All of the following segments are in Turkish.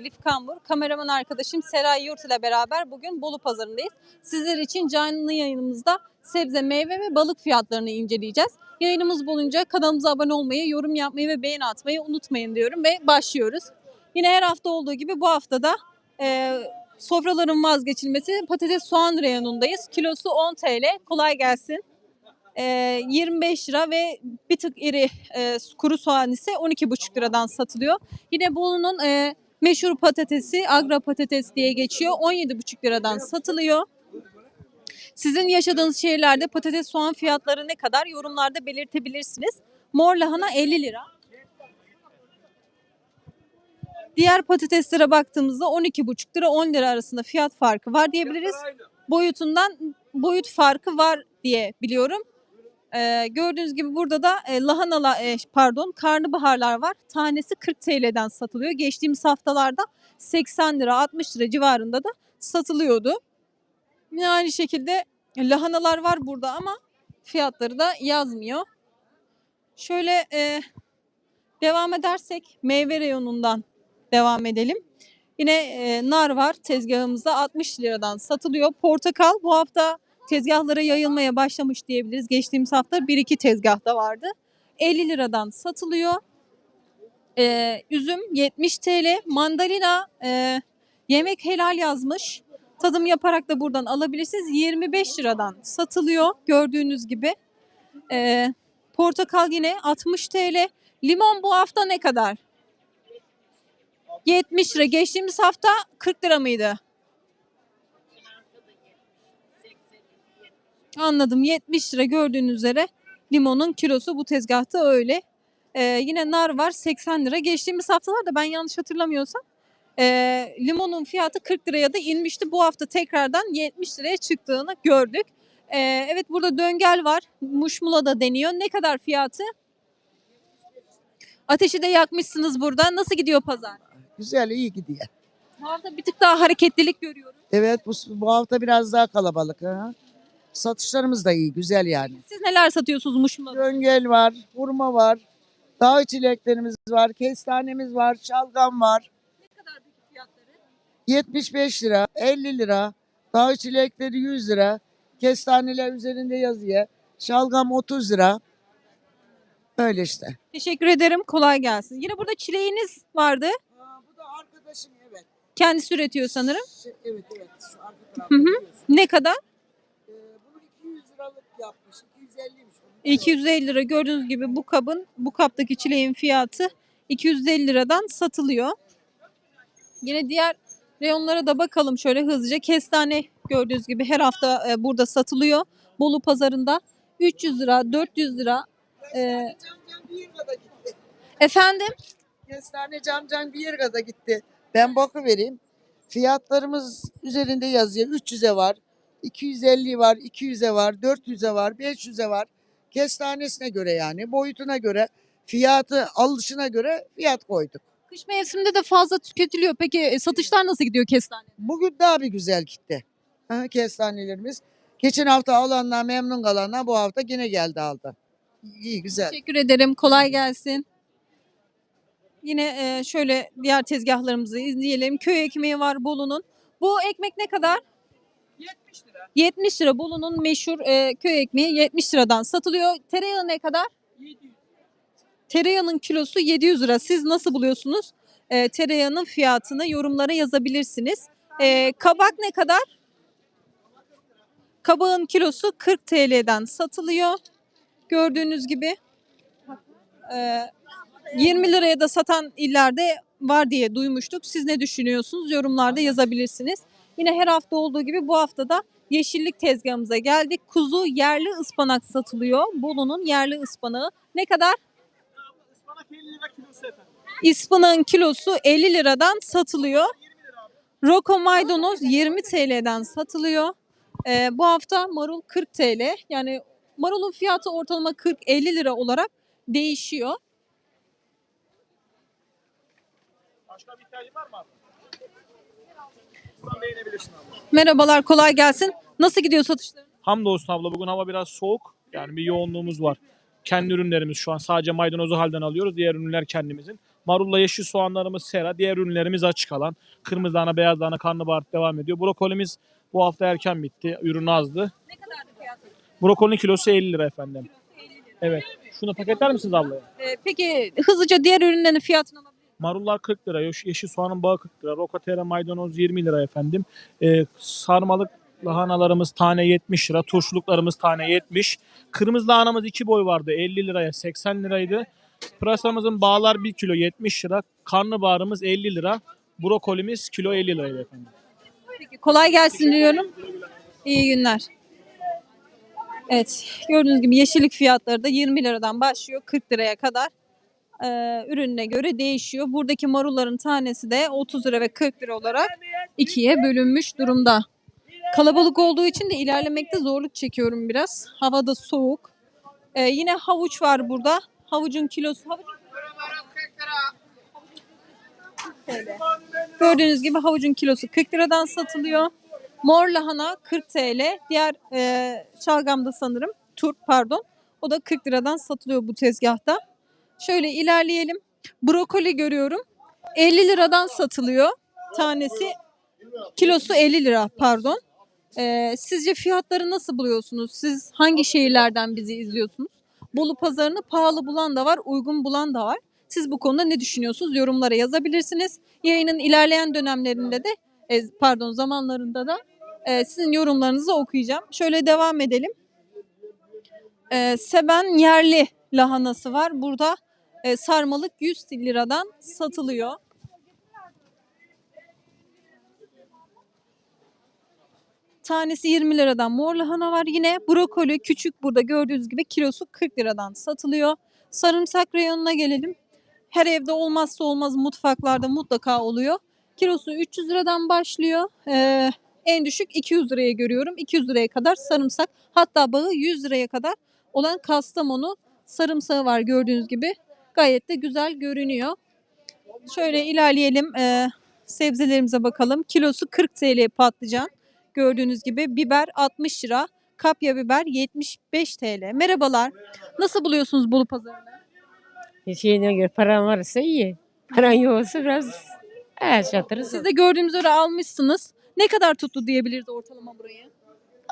Elif Kambur, kameraman arkadaşım Seray Yurt ile beraber bugün Bolu Pazarı'ndayız. Sizler için canlı yayınımızda sebze, meyve ve balık fiyatlarını inceleyeceğiz. Yayınımız boyunca kanalımıza abone olmayı, yorum yapmayı ve beğeni atmayı unutmayın diyorum ve başlıyoruz. Yine her hafta olduğu gibi bu hafta da e, sofraların vazgeçilmesi patates soğan reyonundayız. Kilosu 10 TL. Kolay gelsin. E, 25 lira ve bir tık iri e, kuru soğan ise 12,5 liradan satılıyor. Yine Bolu'nun e, meşhur patatesi agra patates diye geçiyor. 17,5 liradan satılıyor. Sizin yaşadığınız şehirlerde patates soğan fiyatları ne kadar yorumlarda belirtebilirsiniz. Mor lahana 50 lira. Diğer patateslere baktığımızda 12,5 lira 10 lira arasında fiyat farkı var diyebiliriz. Boyutundan boyut farkı var diye biliyorum. Ee, gördüğünüz gibi burada da e, lahana e, pardon karnabaharlar var. Tanesi 40 TL'den satılıyor. Geçtiğimiz haftalarda 80 lira 60 lira civarında da satılıyordu. Yine aynı şekilde lahanalar var burada ama fiyatları da yazmıyor. Şöyle e, devam edersek meyve reyonundan devam edelim. Yine e, nar var tezgahımızda 60 liradan satılıyor. Portakal bu hafta tezgahlara yayılmaya başlamış diyebiliriz. Geçtiğimiz hafta 1-2 tezgahta vardı. 50 liradan satılıyor. Ee, üzüm 70 TL. Mandalina e, yemek helal yazmış. Tadım yaparak da buradan alabilirsiniz. 25 liradan satılıyor gördüğünüz gibi. Ee, portakal yine 60 TL. Limon bu hafta ne kadar? 70 lira. Geçtiğimiz hafta 40 lira mıydı? Anladım. 70 lira gördüğünüz üzere limonun kilosu bu tezgahta öyle. Ee, yine nar var 80 lira. Geçtiğimiz haftalarda ben yanlış hatırlamıyorsam e, limonun fiyatı 40 liraya da inmişti. Bu hafta tekrardan 70 liraya çıktığını gördük. Ee, evet burada döngel var. Muşmula da deniyor. Ne kadar fiyatı? Ateşi de yakmışsınız burada. Nasıl gidiyor pazar? Güzel, iyi gidiyor. Bu hafta bir tık daha hareketlilik görüyorum. Evet, bu, bu hafta biraz daha kalabalık. Ha? Satışlarımız da iyi, güzel yani. Siz neler satıyorsunuz Muşmula'da? Döngel var, hurma var, dağ çileklerimiz var, kestanemiz var, şalgam var. Ne kadar peki fiyatları? 75 lira, 50 lira, dağ çilekleri 100 lira, kestaneler üzerinde yazıyor. Şalgam 30 lira. Öyle işte. Teşekkür ederim. Kolay gelsin. Yine burada çileğiniz vardı. bu da arkadaşım evet. Kendisi üretiyor sanırım. evet evet. Şu arka Hı hı. Ne kadar? Bunu 200 liralık yapmış. 250'miş. 250 lira. Gördüğünüz gibi bu kabın, bu kaptaki çileğin fiyatı 250 liradan satılıyor. Yine diğer reyonlara da bakalım şöyle hızlıca. Kestane gördüğünüz gibi her hafta e, burada satılıyor. Bolu pazarında 300 lira, 400 lira. E, Camcan bir yırgada gitti. efendim? Kestane camcan bir yırgada gitti. Ben bakı vereyim. Fiyatlarımız üzerinde yazıyor. 300'e var, 250 var, 200'e var, 400'e var, 500'e var. Kestanesine göre yani boyutuna göre fiyatı alışına göre fiyat koyduk. Kış mevsiminde de fazla tüketiliyor. Peki e, satışlar nasıl gidiyor kestane? Bugün daha bir güzel gitti. Ha, kestanelerimiz. Geçen hafta alanlar memnun kalanlar bu hafta yine geldi aldı. İyi güzel. Teşekkür ederim. Kolay gelsin. Yine e, şöyle diğer tezgahlarımızı izleyelim. Köy ekmeği var Bolu'nun. Bu ekmek ne kadar? 70 lira. 70 lira. Bolu'nun meşhur e, köy ekmeği 70 liradan satılıyor. Tereyağı ne kadar? 700. Tereyağının kilosu 700 lira. Siz nasıl buluyorsunuz? E, tereyağının fiyatını yorumlara yazabilirsiniz. E, kabak ne kadar? Kabağın kilosu 40 TL'den satılıyor. Gördüğünüz gibi. E, 20 liraya da satan illerde var diye duymuştuk. Siz ne düşünüyorsunuz? Yorumlarda yazabilirsiniz. Yine her hafta olduğu gibi bu hafta da yeşillik tezgahımıza geldik. Kuzu yerli ıspanak satılıyor. Bolu'nun yerli ıspanağı. Ne kadar? Ispanak 50 lira kilosu efendim. İspanağın kilosu 50 liradan satılıyor. Roko maydanoz 20 TL'den satılıyor. Ee, bu hafta marul 40 TL. Yani marulun fiyatı ortalama 40-50 lira olarak değişiyor. Başka bir ihtiyacın var mı abi? Buradan beğenebilirsin abla. Merhabalar, kolay gelsin. Nasıl gidiyor satışlar? Hamdolsun abla bugün hava biraz soğuk. Yani bir yoğunluğumuz var. Kendi ürünlerimiz şu an sadece maydanozu halden alıyoruz. Diğer ürünler kendimizin. Marulla yeşil soğanlarımız sera. Diğer ürünlerimiz açık alan. Kırmızı lahana, beyaz lahana, karnabahar devam ediyor. Brokolimiz bu hafta erken bitti. Ürün azdı. Ne kadardı fiyatı? Brokolinin kilosu 50 lira efendim. Evet. Şunu paketler misiniz ablaya? Ee, peki hızlıca diğer ürünlerin fiyatını miyim? Marullar 40 lira, yeş- yeşil soğanın bağı 40 lira, rokatere maydanoz 20 lira efendim. Ee, sarmalık lahanalarımız tane 70 lira, turşuluklarımız tane 70. Kırmızı lahanamız 2 boy vardı 50 liraya 80 liraydı. Pırasamızın bağlar 1 kilo 70 lira, karnabaharımız 50 lira, brokolimiz kilo 50 liraydı efendim. Peki kolay gelsin diyorum. İyi günler. Evet gördüğünüz gibi yeşillik fiyatları da 20 liradan başlıyor 40 liraya kadar. Ee, ürününe göre değişiyor. Buradaki marulların tanesi de 30 lira ve 40 lira olarak ikiye bölünmüş durumda. Kalabalık olduğu için de ilerlemekte zorluk çekiyorum biraz. Hava da soğuk. Ee, yine havuç var burada. Havucun kilosu havuç Gördüğünüz gibi havucun kilosu 40 liradan satılıyor. Mor lahana 40 TL. Diğer e, şalgamda sanırım turp pardon. O da 40 liradan satılıyor bu tezgahta. Şöyle ilerleyelim. Brokoli görüyorum. 50 liradan satılıyor. Tanesi kilosu 50 lira pardon. E, sizce fiyatları nasıl buluyorsunuz? Siz hangi şehirlerden bizi izliyorsunuz? Bolu pazarını pahalı bulan da var, uygun bulan da var. Siz bu konuda ne düşünüyorsunuz? Yorumlara yazabilirsiniz. Yayının ilerleyen dönemlerinde de e, pardon zamanlarında da e, sizin yorumlarınızı okuyacağım. Şöyle devam edelim. E, Seben yerli lahanası var. Burada e, sarmalık 100 liradan satılıyor. Tanesi 20 liradan mor lahana var. Yine brokoli küçük burada gördüğünüz gibi kilosu 40 liradan satılıyor. Sarımsak reyonuna gelelim. Her evde olmazsa olmaz mutfaklarda mutlaka oluyor. Kilosu 300 liradan başlıyor. Ee, en düşük 200 liraya görüyorum. 200 liraya kadar sarımsak hatta bağı 100 liraya kadar olan Kastamonu sarımsağı var gördüğünüz gibi. Gayet de güzel görünüyor. Şöyle ilerleyelim. Ee, sebzelerimize bakalım. Kilosu 40 TL patlıcan. Gördüğünüz gibi biber 60 lira. Kapya biber 75 TL. Merhabalar. Nasıl buluyorsunuz Bolu pazarını? Şeyine göre paran varsa iyi. Paran yoksa biraz her şatırı Siz de gördüğümüz üzere almışsınız. Ne kadar tuttu diyebiliriz ortalama burayı?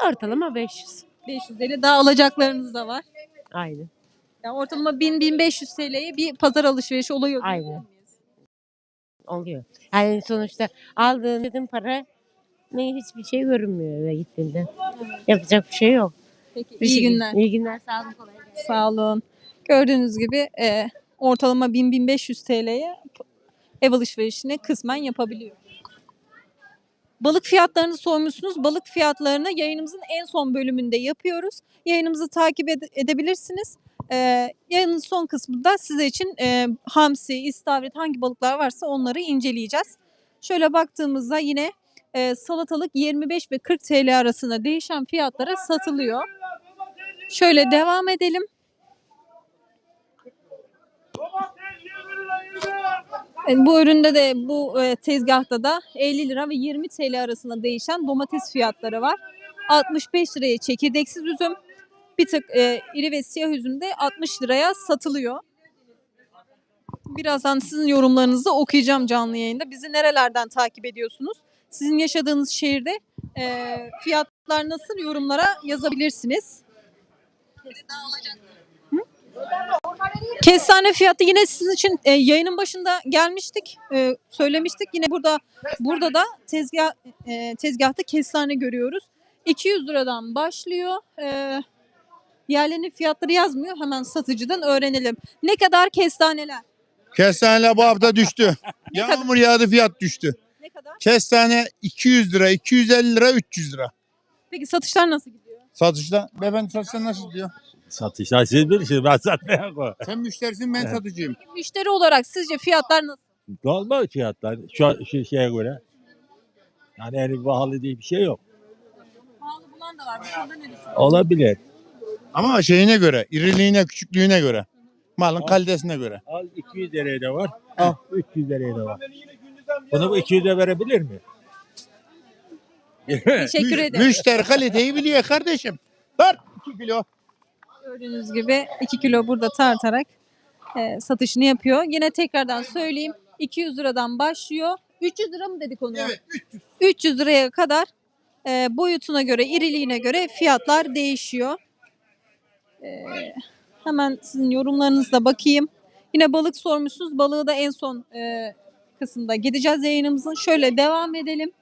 ortalama 500. 500 TL. Daha alacaklarınız da var. Aynı. Yani ortalama 1000-1500 TL'ye bir pazar alışverişi oluyor. Aynen. Oluyor. Yani sonuçta aldığın dedim para ne hiçbir şey görünmüyor eve gittiğinde. Yapacak bir şey yok. Peki, Bir iyi şey- günler. İyi günler sağ olun. Kolay gelsin. Sağ olun. Gördüğünüz gibi e, ortalama 1000-1500 TL'ye ev alışverişini kısmen yapabiliyor. Balık fiyatlarını sormuşsunuz. Balık fiyatlarını yayınımızın en son bölümünde yapıyoruz. Yayınımızı takip ede- edebilirsiniz. Ee, yayının son kısmında size için e, hamsi, istavrit hangi balıklar varsa onları inceleyeceğiz. Şöyle baktığımızda yine e, salatalık 25 ve 40 TL arasında değişen fiyatlara satılıyor. Şöyle devam edelim. Bu üründe de bu tezgahta da 50 lira ve 20 TL arasında değişen domates fiyatları var. 65 liraya çekirdeksiz üzüm. Bir tık e, iri ve siyah üzüm de 60 liraya satılıyor. Birazdan sizin yorumlarınızı okuyacağım canlı yayında. Bizi nerelerden takip ediyorsunuz? Sizin yaşadığınız şehirde e, fiyatlar nasıl yorumlara yazabilirsiniz. Kestane fiyatı yine sizin için e, yayının başında gelmiştik, e, söylemiştik. Yine burada burada da tezgah e, tezgahta kestane görüyoruz. 200 liradan başlıyor. E, yerlerinin fiyatları yazmıyor. Hemen satıcıdan öğrenelim. Ne kadar kestaneler? Kestane bu hafta düştü. Ne Yağmur yağdı fiyat düştü. Ne kadar? Kestane 200 lira, 250 lira, 300 lira. Peki satışlar nasıl gidiyor? Satışta. Beyefendi satışta nasıl diyor? Satışlar siz bilirsiniz ben satmaya koy. Sen müşterisin ben Evet. satıcıyım. Müşteri olarak sizce fiyatlar nasıl? Normal fiyatlar şu, şu şeye göre. Yani en pahalı diye bir şey yok. Pahalı bulan da var. Bu konuda ne düşünüyorsunuz? Olabilir. Ama şeyine göre, iriliğine, küçüklüğüne göre. Malın kalitesine göre. Al 200 liraya da var. Al 300 liraya da var. Bunu bu 200'e verebilir mi? Teşekkür Mü- ederim. Müşteri kaliteyi biliyor kardeşim. Ver 2 kilo. Gördüğünüz gibi 2 kilo burada tartarak e, satışını yapıyor. Yine tekrardan söyleyeyim 200 liradan başlıyor. 300 lira mı dedik onu? Evet 300. 300 liraya kadar e, boyutuna göre, iriliğine göre fiyatlar değişiyor. E, hemen sizin yorumlarınızla bakayım. Yine balık sormuşsunuz. Balığı da en son e, kısımda gideceğiz yayınımızın. Şöyle devam edelim.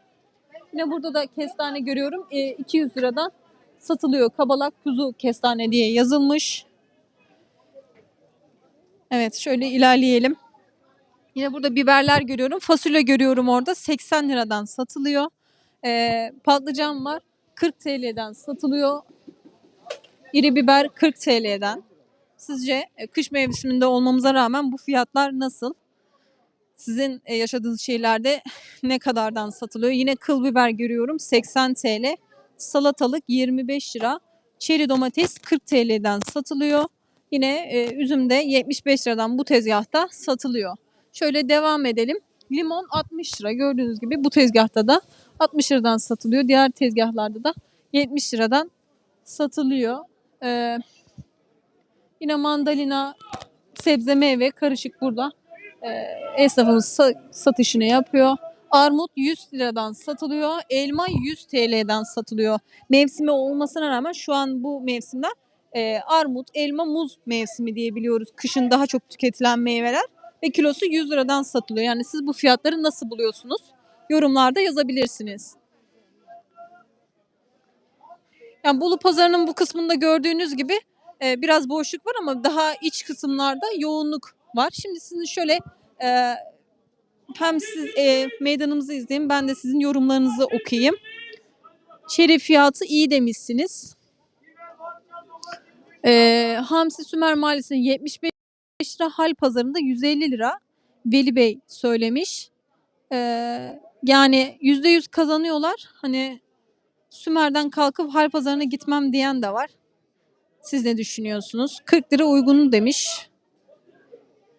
Yine burada da kestane görüyorum. E, 200 liradan satılıyor. Kabalak kuzu kestane diye yazılmış. Evet şöyle ilerleyelim. Yine burada biberler görüyorum. Fasulye görüyorum orada. 80 liradan satılıyor. Ee, patlıcan var. 40 TL'den satılıyor. İri biber 40 TL'den. Sizce e, kış mevsiminde olmamıza rağmen bu fiyatlar nasıl? Sizin e, yaşadığınız şeylerde ne kadardan satılıyor? Yine kıl biber görüyorum 80 TL. Salatalık 25 lira. Çeri domates 40 TL'den satılıyor. Yine e, üzüm de 75 liradan bu tezgahta satılıyor. Şöyle devam edelim. Limon 60 lira. Gördüğünüz gibi bu tezgahta da 60 liradan satılıyor. Diğer tezgahlarda da 70 liradan satılıyor. Ee, yine mandalina, sebze meyve karışık burada. Ee, esnafımız sa- satışını yapıyor. Armut 100 liradan satılıyor. Elma 100 TL'den satılıyor. Mevsimi olmasına rağmen şu an bu mevsimler e, armut, elma, muz mevsimi diye biliyoruz. Kışın daha çok tüketilen meyveler ve kilosu 100 liradan satılıyor. Yani siz bu fiyatları nasıl buluyorsunuz? Yorumlarda yazabilirsiniz. Yani Bolu Pazarı'nın bu kısmında gördüğünüz gibi e, biraz boşluk var ama daha iç kısımlarda yoğunluk var. Şimdi sizin şöyle e, hem siz e, meydanımızı izleyin ben de sizin yorumlarınızı okuyayım. Çeri fiyatı iyi demişsiniz. E, Hamsi Sümer Mahallesi'nin 75 lira, hal pazarında 150 lira. Veli Bey söylemiş. Ee, yani %100 kazanıyorlar. Hani Sümer'den kalkıp hal pazarına gitmem diyen de var. Siz ne düşünüyorsunuz? 40 lira uygun demiş.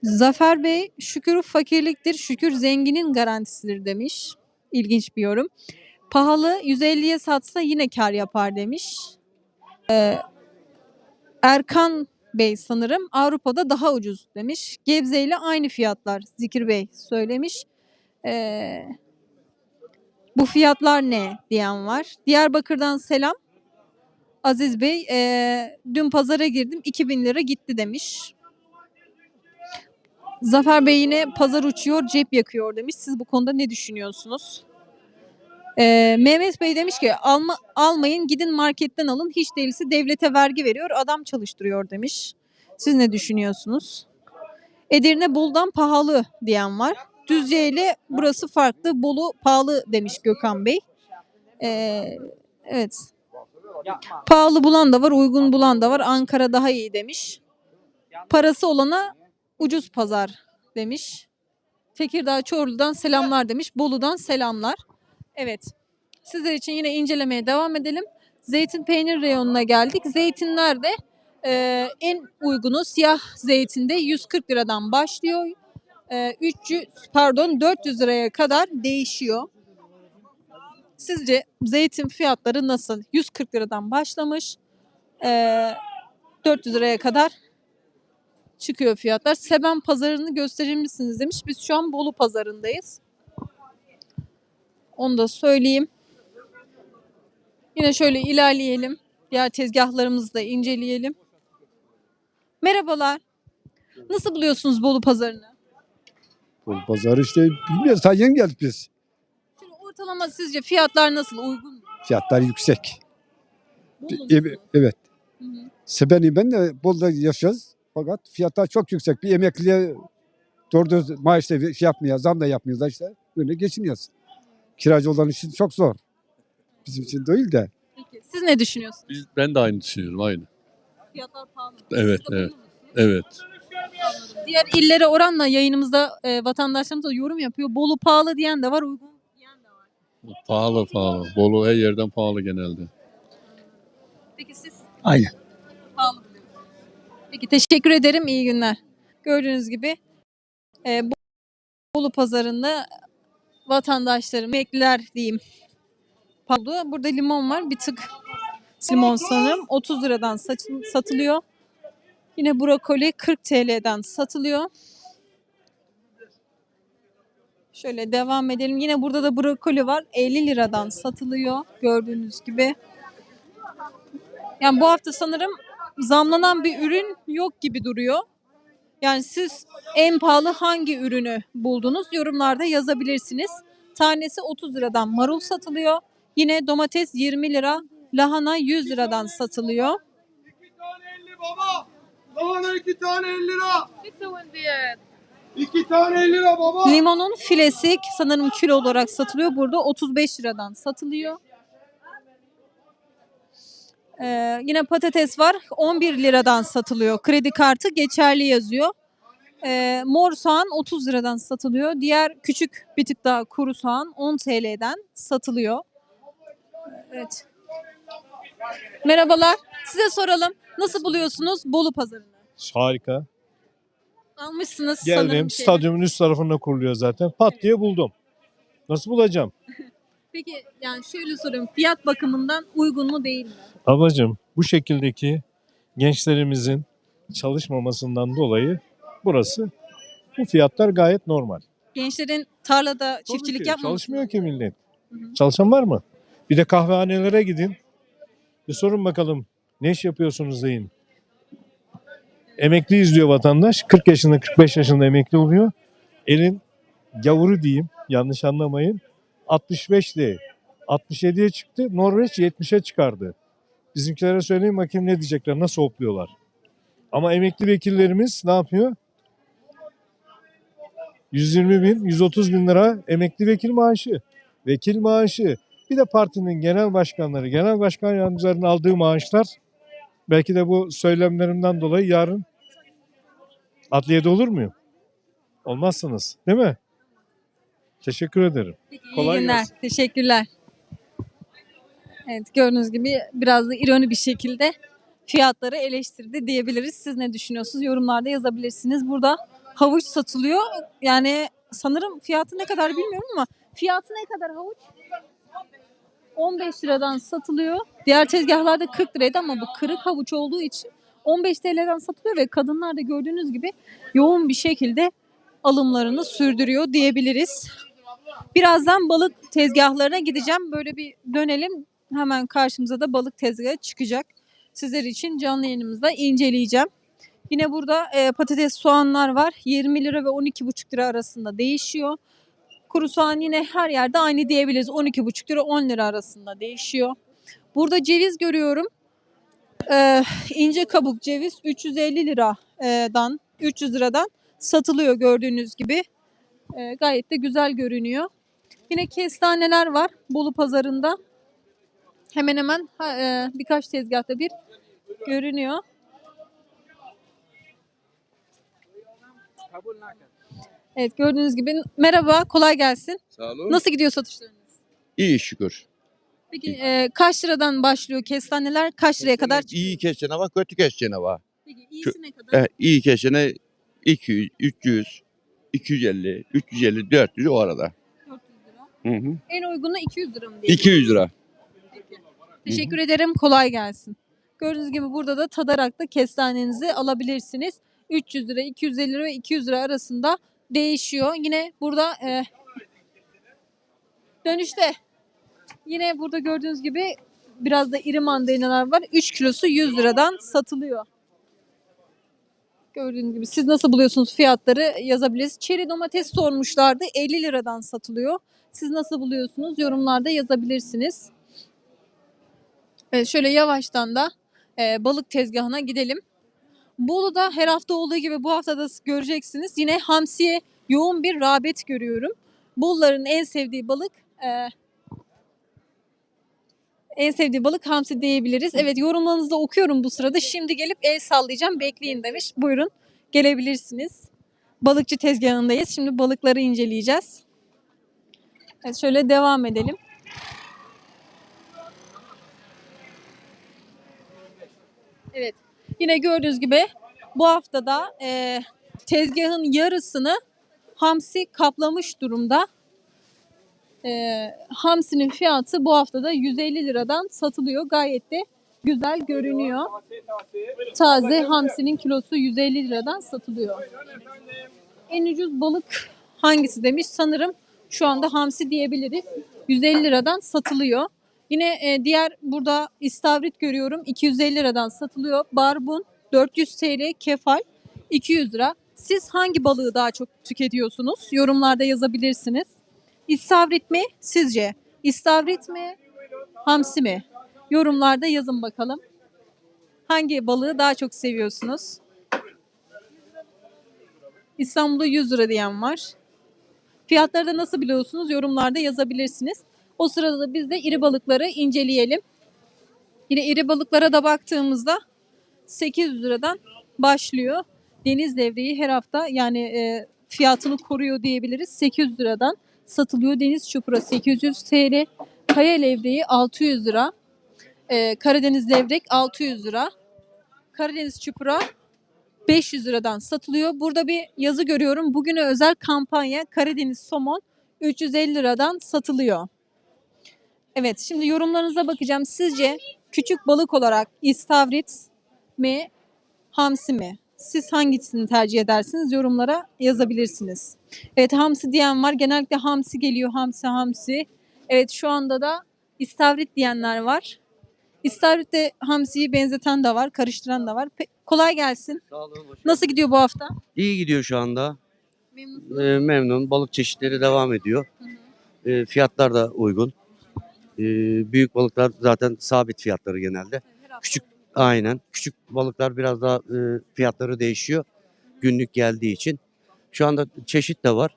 Zafer Bey, şükür fakirliktir, şükür zenginin garantisidir demiş. İlginç bir yorum. Pahalı 150'ye satsa yine kar yapar demiş. Ee, Erkan Bey sanırım Avrupa'da daha ucuz demiş. Gebze ile aynı fiyatlar Zikir Bey söylemiş. Ee, bu fiyatlar ne diyen var. Diyarbakır'dan selam. Aziz Bey ee, dün pazara girdim 2000 lira gitti demiş. Zafer Bey yine pazar uçuyor cep yakıyor demiş. Siz bu konuda ne düşünüyorsunuz? Ee, Mehmet Bey demiş ki alma, almayın gidin marketten alın hiç değilse devlete vergi veriyor adam çalıştırıyor demiş. Siz ne düşünüyorsunuz? Edirne Bolu'dan pahalı diyen var. Düzce ile burası farklı Bolu pahalı demiş Gökhan Bey. Ee, evet. Pahalı bulan da var uygun bulan da var Ankara daha iyi demiş. Parası olana ucuz pazar demiş. Tekirdağ Çorlu'dan selamlar demiş. Bolu'dan selamlar. Evet. Sizler için yine incelemeye devam edelim. Zeytin peynir reyonuna geldik. Zeytinlerde e, en uygunu siyah zeytinde 140 liradan başlıyor. E, 300 pardon 400 liraya kadar değişiyor. Sizce zeytin fiyatları nasıl? 140 liradan başlamış. E, 400 liraya kadar çıkıyor fiyatlar. Seben pazarını gösterir misiniz demiş. Biz şu an Bolu pazarındayız. Onu da söyleyeyim. Yine şöyle ilerleyelim. Diğer tezgahlarımızı da inceleyelim. Merhabalar. Nasıl buluyorsunuz Bolu pazarını? Bolu pazarı işte bilmiyoruz. Daha yeni geldik biz. Şöyle ortalama sizce fiyatlar nasıl? Uygun mu? Fiyatlar yüksek. Bolu E- evet. Hı hı. Sebeni ben de Bolu'da yaşıyoruz. Fakat fiyatlar çok yüksek. Bir emekliye doğru düz maaş da şey yapmıyor, zam da yapmıyorlar işte. Öyle geçiniyoruz. Kiracı olan için çok zor. Bizim için değil de. Peki. Siz ne düşünüyorsunuz? Biz, ben de aynı düşünüyorum aynı. Fiyatlar pahalı mı? Evet, Siz de evet. musunuz? Evet. Anladım. Diğer illere oranla yayınımızda e, vatandaşlarımız da yorum yapıyor. Bolu pahalı diyen de var, uygun diyen de var. Pahalı pahalı. Bolu her yerden pahalı genelde. Peki siz? Aynen. Pahalı buluyorsunuz. Peki teşekkür ederim. İyi günler. Gördüğünüz gibi e, Bolu pazarında vatandaşlarım, emekliler diyeyim. Pahalı. Burada limon var. Bir tık limon sanırım. 30 liradan satılıyor. Yine brokoli 40 TL'den satılıyor. Şöyle devam edelim. Yine burada da brokoli var. 50 liradan satılıyor gördüğünüz gibi. Yani bu hafta sanırım zamlanan bir ürün yok gibi duruyor. Yani siz en pahalı hangi ürünü buldunuz? Yorumlarda yazabilirsiniz. Tanesi 30 liradan marul satılıyor. Yine domates 20 lira, lahana 100 liradan satılıyor. İki tane 50 baba. Lahana iki tane 50 lira. İki tane 50 lira baba. Limonun filesi sanırım kilo olarak satılıyor. Burada 35 liradan satılıyor. Ee, yine patates var. 11 liradan satılıyor. Kredi kartı geçerli yazıyor. Ee, mor soğan 30 liradan satılıyor. Diğer küçük bir tık daha kuru soğan 10 TL'den satılıyor. Evet. Merhabalar. Size soralım. Nasıl buluyorsunuz Bolu pazarını? Harika. Almışsınız sanırım. Geldim. bir şeyler. Stadyumun üst tarafında kuruluyor zaten. Pat diye buldum. Nasıl bulacağım? Peki yani şöyle sorayım. Fiyat bakımından uygun mu değil mi? Ablacığım bu şekildeki gençlerimizin çalışmamasından dolayı burası bu fiyatlar gayet normal. Gençlerin tarlada çiftçilik Tabii ki, yapmaması Çalışmıyor ki millet. Hı hı. Çalışan var mı? Bir de kahvehanelere gidin. Bir sorun bakalım ne iş yapıyorsunuz deyin. Emekli izliyor vatandaş. 40 yaşında 45 yaşında emekli oluyor. Elin gavuru diyeyim yanlış anlamayın. 65'ti. 67'ye çıktı. Norveç 70'e çıkardı. Bizimkilere söyleyin bakayım ne diyecekler, nasıl hopluyorlar. Ama emekli vekillerimiz ne yapıyor? 120 bin, 130 bin lira emekli vekil maaşı. Vekil maaşı. Bir de partinin genel başkanları, genel başkan yardımcılarının aldığı maaşlar belki de bu söylemlerimden dolayı yarın adliyede olur muyum? Olmazsınız değil mi? Teşekkür ederim. Peki, iyi Kolay günler. gelsin. Teşekkürler. Evet gördüğünüz gibi biraz da ironi bir şekilde fiyatları eleştirdi diyebiliriz. Siz ne düşünüyorsunuz? Yorumlarda yazabilirsiniz. Burada havuç satılıyor. Yani sanırım fiyatı ne kadar bilmiyorum ama fiyatı ne kadar havuç? 15 liradan satılıyor. Diğer tezgahlarda 40 liraydı ama bu kırık havuç olduğu için 15 TL'den satılıyor ve kadınlar da gördüğünüz gibi yoğun bir şekilde alımlarını sürdürüyor diyebiliriz. Birazdan balık tezgahlarına gideceğim. Böyle bir dönelim. Hemen karşımıza da balık tezgahı çıkacak. Sizler için canlı yayınımızda inceleyeceğim. Yine burada e, patates soğanlar var. 20 lira ve 12,5 lira arasında değişiyor. Kuru soğan yine her yerde aynı diyebiliriz. 12,5 lira 10 lira arasında değişiyor. Burada ceviz görüyorum. Ee, ince kabuk ceviz 350 liradan 300 liradan satılıyor gördüğünüz gibi. Ee, gayet de güzel görünüyor. Yine kestaneler var Bolu pazarında. Hemen hemen e, birkaç tezgahta bir görünüyor. Evet gördüğünüz gibi merhaba kolay gelsin. Sağ olun. Nasıl gidiyor satışlarınız? İyi şükür. Peki e, kaç liradan başlıyor kestaneler? Kaç liraya kadar çıkıyor? İyi kesene var, kötü kesene var. Peki iyisi ne kadar? Eh, iyi kesene 200, 300, 250, 350, 400 o arada. 400 lira. Hı hı. En uygunu 200 lira mı diye? 200 lira. Teşekkür ederim. Kolay gelsin. Gördüğünüz gibi burada da tadarak da kestanenizi alabilirsiniz. 300 lira, 250 lira ve 200 lira arasında değişiyor. Yine burada e, dönüşte yine burada gördüğünüz gibi biraz da iri mandalinalar var. 3 kilosu 100 liradan satılıyor. Gördüğünüz gibi siz nasıl buluyorsunuz fiyatları yazabilirsiniz. Çeri domates sormuşlardı 50 liradan satılıyor. Siz nasıl buluyorsunuz yorumlarda yazabilirsiniz. Evet, şöyle yavaştan da e, balık tezgahına gidelim. Bolu'da her hafta olduğu gibi bu hafta da göreceksiniz. Yine hamsiye yoğun bir rağbet görüyorum. Boluların en sevdiği balık e, en sevdiği balık hamsi diyebiliriz. Evet yorumlarınızı da okuyorum bu sırada. Şimdi gelip el sallayacağım bekleyin demiş. Buyurun gelebilirsiniz. Balıkçı tezgahındayız. Şimdi balıkları inceleyeceğiz. Evet, şöyle devam edelim. Evet. Yine gördüğünüz gibi bu haftada e, tezgahın yarısını hamsi kaplamış durumda. E, hamsinin fiyatı bu haftada 150 liradan satılıyor. Gayet de güzel görünüyor. Taze hamsinin kilosu 150 liradan satılıyor. En ucuz balık hangisi demiş. Sanırım şu anda hamsi diyebiliriz. 150 liradan satılıyor. Yine e, diğer burada istavrit görüyorum. 250 liradan satılıyor. Barbun 400 TL, kefal 200 lira. Siz hangi balığı daha çok tüketiyorsunuz? Yorumlarda yazabilirsiniz. İstavrit mi sizce? İstavrit mi? Hamsi mi? Yorumlarda yazın bakalım. Hangi balığı daha çok seviyorsunuz? İstanbul'da 100 lira diyen var. Fiyatları da nasıl biliyorsunuz? Yorumlarda yazabilirsiniz. O sırada da biz de iri balıkları inceleyelim. Yine iri balıklara da baktığımızda 800 liradan başlıyor. Deniz devreyi her hafta yani e, fiyatını koruyor diyebiliriz. 800 liradan satılıyor. Deniz çupra 800 TL. Kaya levreği 600 lira. E, Karadeniz levrek 600 lira. Karadeniz çupra 500 liradan satılıyor. Burada bir yazı görüyorum. Bugüne özel kampanya Karadeniz somon 350 liradan satılıyor. Evet şimdi yorumlarınıza bakacağım. Sizce küçük balık olarak istavrit mi hamsi mi? Siz hangisini tercih edersiniz? Yorumlara yazabilirsiniz. Evet hamsi diyen var. Genellikle hamsi geliyor. Hamsi hamsi. Evet şu anda da istavrit diyenler var. İstavritle hamsiyi benzeten de var. Karıştıran da var. Pe- kolay gelsin. Sağ olun. hoş Nasıl gidiyor bu hafta? İyi gidiyor şu anda. Memnunsunuz. Ee, memnun. Balık çeşitleri devam ediyor. Ee, fiyatlar da uygun. Ee, büyük balıklar zaten sabit fiyatları genelde. Küçük aynen. Küçük balıklar biraz daha e, fiyatları değişiyor. Günlük geldiği için. Şu anda çeşit de var.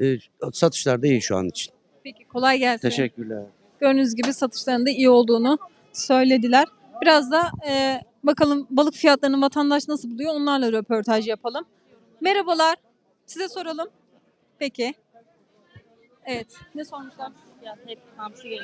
Ee, satışlar da iyi şu an için. Peki kolay gelsin. Teşekkürler. Gördüğünüz gibi satışlarında iyi olduğunu söylediler. Biraz da e, bakalım balık fiyatlarını vatandaş nasıl buluyor onlarla röportaj yapalım. Merhabalar. Size soralım. Peki. Evet. Ne sormuşlar?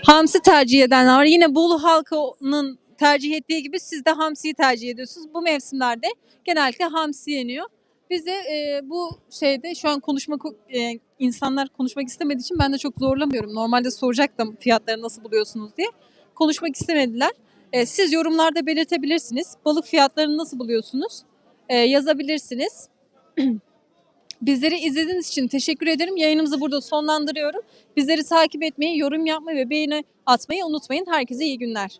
Hamsi tercih edenler var. Yine Bolu halkının tercih ettiği gibi siz de hamsiyi tercih ediyorsunuz. Bu mevsimlerde genellikle hamsi yeniyor. Biz de e, bu şeyde şu an konuşma e, insanlar konuşmak istemediği için ben de çok zorlamıyorum. Normalde soracaktım fiyatları nasıl buluyorsunuz diye. Konuşmak istemediler. E, siz yorumlarda belirtebilirsiniz. Balık fiyatlarını nasıl buluyorsunuz? E, yazabilirsiniz. Bizleri izlediğiniz için teşekkür ederim. Yayınımızı burada sonlandırıyorum. Bizleri takip etmeyi, yorum yapmayı ve beğeni atmayı unutmayın. Herkese iyi günler.